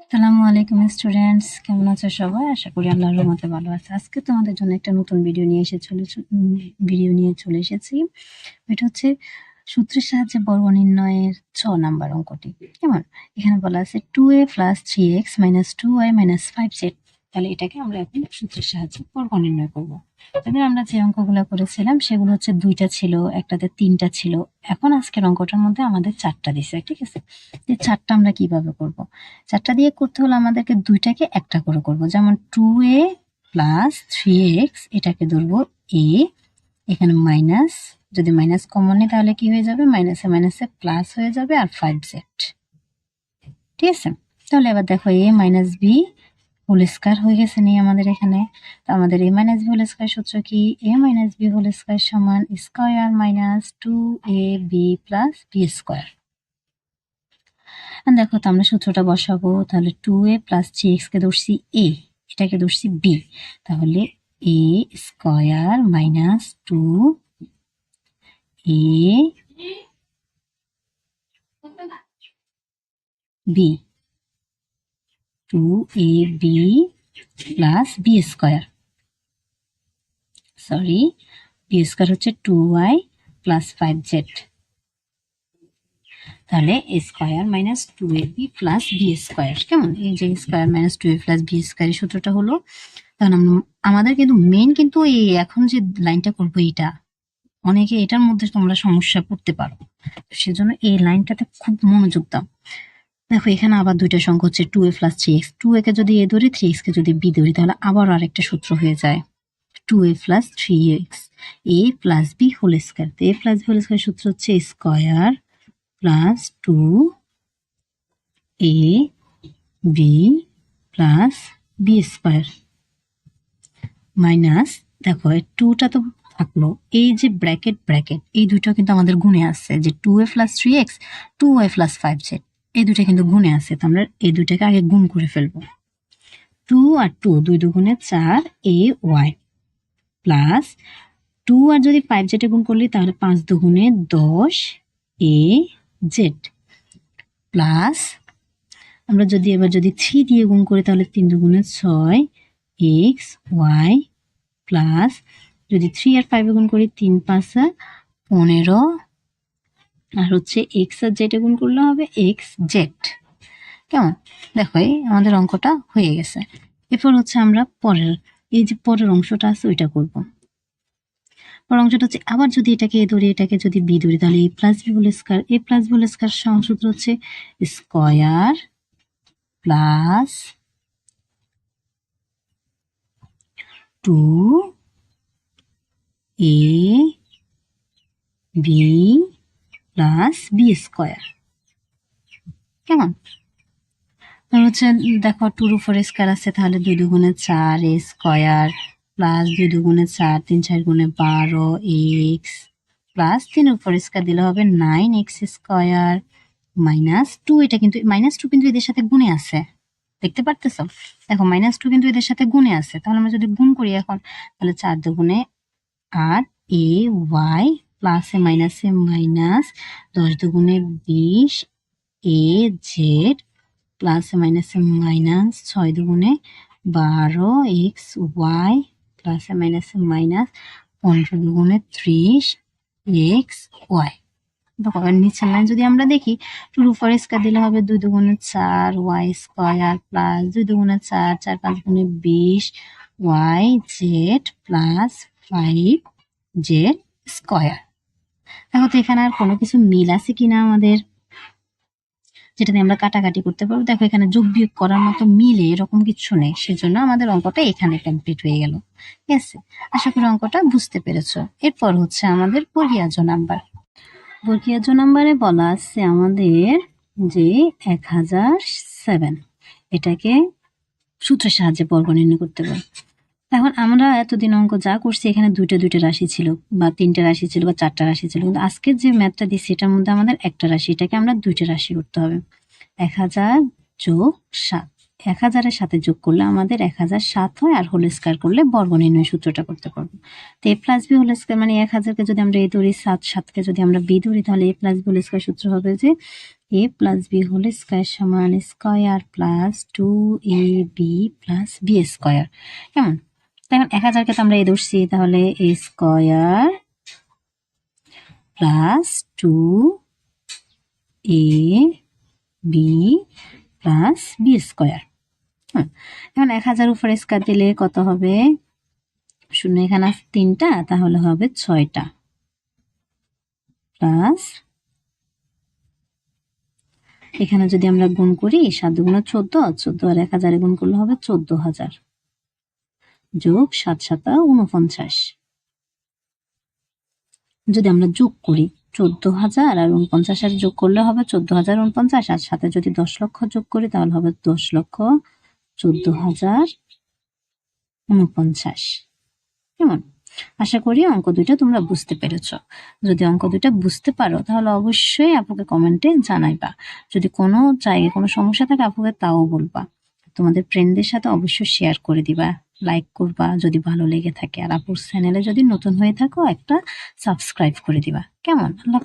আসসালামু আলাইকুম স্টুডেন্টস কেমন আছো সবাই? আশা করি আল্লাহর রহমতে ভালো আছে। আজকে তোমাদের জন্য একটা নতুন ভিডিও নিয়ে এসে চলে ভিডিও নিয়ে চলে এসেছি। এটা হচ্ছে সূত্রের সাহায্যে বর্গ নির্ণয়ের ছ নাম্বার অঙ্কটি। কেমন? এখানে বলা আছে two A plus three X minus two Y minus five Z তাহলে এটাকে আমরা এখন সূত্রের সাহায্যে বর্গ নির্ণয় করব। তাদের আমরা যে অঙ্কগুলো করেছিলাম, সেগুলো হচ্ছে দুইটা ছিল, একটাতে তিনটা ছিল। এখন আজকের অঙ্কটার মধ্যে আমাদের চারটা দিছে, ঠিক আছে? যে চারটা আমরা কীভাবে করব? চারটা দিয়ে করতে হলে আমাদেরকে দুইটাকে একটা করে করব। যেমন two A plus three X এটাকে ধরবো এ এখানে মাইনাস যদি মাইনাস কমন নেই তাহলে কি হয়ে যাবে? মাইনাসে মাইনাসে প্লাস হয়ে যাবে, আর ফাইভ জেড ঠিক আছে? তাহলে এবার দেখো এ মাইনাস বি হোল হয়ে গেছে নেই আমাদের এখানে। তো আমাদের এ মাইনাস বি হোল সূত্র কি? এ মাইনাস বি হোল সমান square minus two A B plus B square দেখো তো আমরা সূত্রটা বসাবো, তাহলে two A plus three X কে ধরছি এ এটাকে ধরছি বি তাহলে A square minus two A B two A B plus B square sorry B square হচ্ছে two Y plus five Z তাহলে A square minus two A B plus B square কেমন? এই যে square minus two A plus B স্কয়ারের সূত্রটা হলো তখন আম- আমাদের কিন্তু মেন কিন্তু এই এখন যে লাইনটা করব এটা অনেকে এটার মধ্যে তোমরা সমস্যা পড়তে পারো। সেজন্য এই লাইনটাতে খুব মনোযোগ দাও। দেখো, এখানে আবার দুইটা সংখ্যা হচ্ছে two A plus three X two একে যদি এ ধরি থ্রি এক্স কে যদি বি ধরি, তাহলে আবার আরেকটা সূত্র হয়ে যায়। Two A plus three X A plus B whole square A plus B whole square সূত্র হচ্ছে square plus two A B plus B square minus দেখো টুটা তো থাকল। এই যে ব্র্যাকেট ব্র্যাকেট এই দুটো কিন্তু আমাদের গুণে আসছে যে two A plus three X two Y plus five Z এই দুটো কিন্তু গুণে আছে, তো আমরা এই দুটাকে আগে গুণ করে ফেলব। টু আর টু দুই দুগুণে চার এ ওয়াই প্লাস টু আর যদি ফাইভ জেডে গুণ করলি, তাহলে পাঁচ দুগুণে দশ এ জেড প্লাস আমরা যদি এবার যদি থ্রি দিয়ে গুণ করি, তাহলে তিন দুগুণে ছয় এক্স ওয়াই প্লাস যদি থ্রি আর ফাইভে গুণ করি, তিন পাঁচা পনেরো আর হচ্ছে এক্স আর জেডে গুণ করলে হবে এক্স জেড কেমন? দেখো, এই আমাদের অঙ্কটা হয়ে গেছে। এরপর হচ্ছে আমরা পরের, এই যে পরের অংশটা আছে, ওইটা করব। পরের অংশটা হচ্ছে, আবার যদি এটাকে এ ধরি, এটাকে যদি বি ধরি, তাহলে A plus B whole square A plus B whole square সূত্র হচ্ছে square plus two A B plus B square কেমন? হচ্ছে দেখো টুর উপরে স্কয়ার আছে, তাহলে দুই দুগুণে চার এ স্কয়ার প্লাস দুই দুগুণে চার, তিন চার গুণে বারো এক্স প্লাস তিন উপরে স্কয়ার দিলে হবে nine X square minus two এটা কিন্তু মাইনাস টু কিন্তু এদের সাথে গুণে আছে। দেখতে পারতেছো? দেখো মাইনাস টু কিন্তু এদের সাথে গুণে আছে। তাহলে আমরা যদি গুণ করি এখন, তাহলে চার দুগুণে আট এ ওয়াই প্লাসে মাইনাসে মাইনাস দশ দুগুণে বিশ, এ, জেড, প্লাসে মাইনাসে মাইনাস ছয় দুগুণে বারো, এক্স, ওয়াই, প্লাসে মাইনাসে মাইনাস পনেরো দুগুণে ত্রিশ, এক্স, ওয়াই। নিচের লাইন যদি আমরা দেখি টুর উপরে স্কয়ার দিলে হবে দুই দুগুণে চার ওয়াই স্কয়ার প্লাস দুই দুগুণে চার চার পাঁচ গুণে বিশ Y Z plus five Z square দেখো তো এখানে আর কোনো কিছু মিল আছে কিনা আমাদের? যেটাতে আমরা কাটাকাটি করতে পারব। দেখো এখানে যোগ বিয়োগ করার মতো মিলে এরকম কিছু নেই। সেজন্য আমাদের অঙ্কটা এখানে কমপ্লিট হয়ে গেল। ঠিক আছে? আশা করি অঙ্কটা বুঝতে পেরেছ। এরপর হচ্ছে আমাদের বর্গীয়াজ নাম্বার। বর্গীয়াজ নাম্বারে বলা আছে আমাদের যে এক হাজার সেভেন। এটাকে সূত্রের সাহায্যে বর্গ নির্ণয় করতে পারি। এখন আমরা এতদিন অঙ্ক যা করছি, এখানে দুইটা দুইটা রাশি ছিল বা তিনটা রাশি ছিল বা চারটা রাশি ছিল। কিন্তু আজকের যে ম্যাথটা দিচ্ছি, এটার মধ্যে আমাদের একটা রাশি, এটাকে আমরা দুইটা রাশি করতে হবে। এক হাজার যোগ সাত। এক হাজারের সাথে যোগ করলে আমাদের এক হাজার সাত হয় আর হোল স্কোয়ার করলে বর্গ নির্ণয় সূত্রটা করতে পারব। তো A plus B whole square মানে এক হাজারকে যদি আমরা এ ধরি, সাত, সাতকে যদি আমরা বি ধরি, তাহলে A plus B whole square সূত্র হবে যে A plus B whole square সমান square plus two A B plus B square কেমন? এখন এক হাজারকে তো আমরা এ ধরছি তাহলে A square plus two A B plus B square হুম, এখন এক হাজার উপরে স্কোয়ার দিলে কত হবে? শূন্য এখানে তিনটা, তাহলে হবে ছয়টা। প্লাস এখানে যদি আমরা গুণ করি, সাত গুণ চোদ্দ চোদ্দ আর এক হাজারে গুণ করলে হবে চোদ্দ হাজার। যোগ সাত সাতা উনপঞ্চাশ যদি আমরা যোগ করি, চোদ্দ হাজার আর উনপঞ্চাশ আর যোগ করলে হবে চোদ্দ হাজার উনপঞ্চাশ আর সাথে যদি দশ লক্ষ যোগ করি, তাহলে হবে দশ লক্ষ চোদ্দ হাজার উনপঞ্চাশ কেমন? আশা করি অঙ্ক দুইটা তোমরা বুঝতে পেরেছ। যদি অঙ্ক দুইটা বুঝতে পারো, তাহলে অবশ্যই আপুকে কমেন্টে জানাইবা। যদি কোনো জায়গায় কোনো সমস্যা থাকে, আপুকে তাও বলবা। তোমাদের ফ্রেন্ডদের সাথে অবশ্যই শেয়ার করে দিবা লাইক করবা, যদি ভালো লেগে থাকে। আর আপুর চ্যানেলে যদি নতুন হয়ে থাকো, একটা সাবস্ক্রাইব করে দিবা। কেমন? আল্লাহ